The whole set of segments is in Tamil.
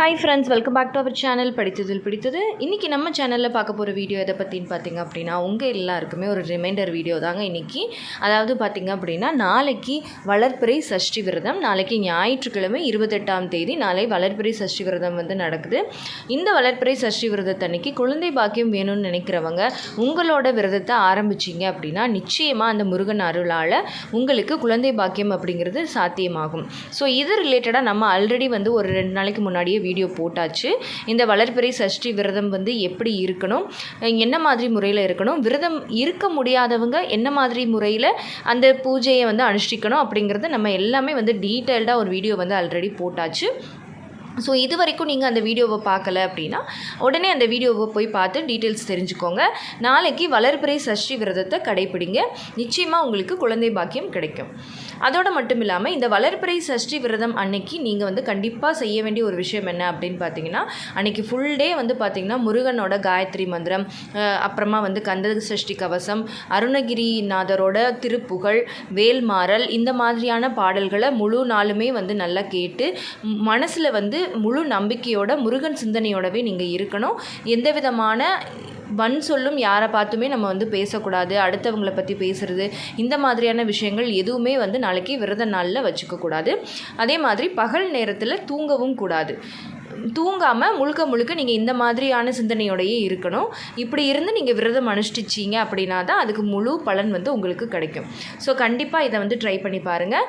Hi friends welcome back to our channel படித்ததில் பிடித்தது இன்றைக்கி நம்ம சேனலில் பார்க்க போகிற வீடியோ எதை பற்றின்னு பார்த்தீங்க அப்படின்னா உங்கள் எல்லாருக்குமே ஒரு ரிமைண்டர் வீடியோ தாங்க இன்றைக்கி அதாவது பார்த்திங்க அப்படின்னா நாளைக்கு வளர்ப்பிறை சஷ்டி விரதம் நாளைக்கு ஞாயிற்றுக்கிழமை இருபத்தெட்டாம் தேதி நாளை வளர்ப்பிறை சஷ்டி விரதம் வந்து நடக்குது. இந்த வளர்ப்பிறை சஷ்டி விரதத்தன்னைக்கு குழந்தை பாக்கியம் வேணும்னு நினைக்கிறவங்க உங்களோட விரதத்தை ஆரம்பிச்சிங்க அப்படின்னா நிச்சயமாக அந்த முருகன் அருளால் உங்களுக்கு குழந்தை பாக்கியம் அப்படிங்கிறது சாத்தியமாகும். ஸோ இது ரிலேட்டடாக நம்ம ஆல்ரெடி வந்து ஒரு ரெண்டு நாளைக்கு முன்னாடியே வீடியோ போட்டாச்சு. இந்த வளர்பிறை சஷ்டி விரதம் வந்து எப்படி இருக்கணும்? என்ன மாதிரி முறையில் இருக்கணும்? விரதம் இருக்க முடியாதவங்க என்ன மாதிரி முறையில் அந்த பூஜையை வந்து அனுஷ்டிக்கணும் அப்படிங்கிறத நம்ம எல்லாமே வந்து டீட்டெயில்டாக ஒரு வீடியோ வந்து ஆல்ரெடி போட்டாச்சு. ஸோ இது வரைக்கும் நீங்கள் அந்த வீடியோவை பார்க்கல அப்படின்னா உடனே அந்த வீடியோவை போய் பார்த்து டீட்டெயில்ஸ் தெரிஞ்சுக்கோங்க. நாளைக்கு வளர்பிறை சஷ்டி விரதத்தை கடைப்பிடிங்க. நிச்சயமாக உங்களுக்கு குழந்தை பாக்கியம் கிடைக்கும். அதோடு மட்டும் இல்லாமல் இந்த வளர்பிறை சஷ்டி விரதம் அன்னைக்கு நீங்கள் வந்து கண்டிப்பாக செய்ய வேண்டிய ஒரு விஷயம் என்ன அப்படின்னு பார்த்தீங்கன்னா அன்னைக்கு ஃபுல் டே வந்து பார்த்திங்கன்னா முருகனோட காயத்ரி மந்திரம் அப்புறமா வந்து கந்த சஷ்டி கவசம் அருணகிரிநாதரோட திருப்புகழ் வேல்மாறல் இந்த மாதிரியான பாடல்களை முழு நாளுமே வந்து நல்லா கேட்டு மனசில் வந்து முழு நம்பிக்கையோட முருகன் சிந்தனையோடவே நீங்கள் இருக்கணும். எந்த விதமான வன் சொல்லும் யாரை பார்த்துமே நம்ம வந்து பேசக்கூடாது அடுத்தவங்களை பற்றி பேசுகிறது இந்த மாதிரியான விஷயங்கள் எதுவுமே வந்து நாளைக்கு விரத நாளில் வச்சுக்கக்கூடாது. அதே மாதிரி பகல் நேரத்தில் தூங்கவும் கூடாது. தூங்காமல் முழுக்க முழுக்க நீங்கள் இந்த மாதிரியான சிந்தனையோடையே இருக்கணும். இப்படி இருந்து நீங்கள் விரதம் அனுஷ்டிச்சிங்க அப்படின்னா தான் அதுக்கு முழு பலன் வந்து உங்களுக்கு கிடைக்கும். ஸோ கண்டிப்பாக இதை வந்து ட்ரை பண்ணி பாருங்கள்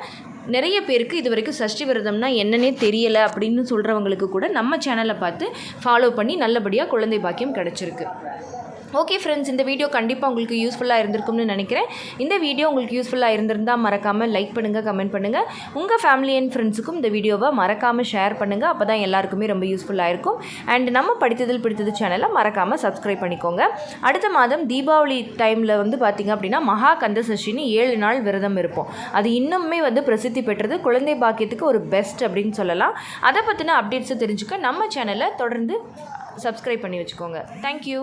நிறைய பேருக்கு இது வரைக்கும் சஷ்டி விரதம்னா என்னன்னே தெரியலை அப்படின்னு சொல்கிறவங்களுக்கு கூட நம்ம சேனலை பார்த்து ஃபாலோ பண்ணி நல்லபடியாக குழந்தை பாக்கியம் கிடச்சிருக்கு. ஓகே ஃப்ரெண்ட்ஸ் இந்த வீடியோ கண்டிப்பாக உங்களுக்கு யூஸ்ஃபுல்லாக இருந்திருக்கும்னு நினைக்கிறேன். இந்த வீடியோ உங்களுக்கு யூஸ்ஃபுல்லாக இருந்திருந்தால் மறக்காமல் லைக் பண்ணுங்கள் கமெண்ட் பண்ணுங்கள் உங்கள் ஃபேமிலி அண்ட் ஃப்ரெண்ட்ஸுக்கும் இந்த வீடியோவை மறக்காமல் ஷேர் பண்ணுங்கள் அப்போ தான் எல்லாருக்குமே ரொம்ப யூஸ்ஃபுல்லாக இருக்கும். அண்ட் நம்ம படித்ததில் பிடித்தது சேனலை மறக்காமல் சப்ஸ்கிரைப் பண்ணிக்கோங்க. அடுத்த மாதம் தீபாவளி டைமில் வந்து பார்த்திங்க அப்படின்னா மகா கந்தசஷஷின்னு ஏழு நாள் விரதம் இருப்போம். அது இன்னுமே வந்து பிரசித்தி பெற்றது குழந்தை பாக்கியத்துக்கு ஒரு பெஸ்ட் அப்படின்னு சொல்லலாம். அதை பற்றின அப்டேட்ஸை தெரிஞ்சுக்க நம்ம சேனலை தொடர்ந்து சப்ஸ்கிரைப் பண்ணி வச்சுக்கோங்க. தேங்க்யூ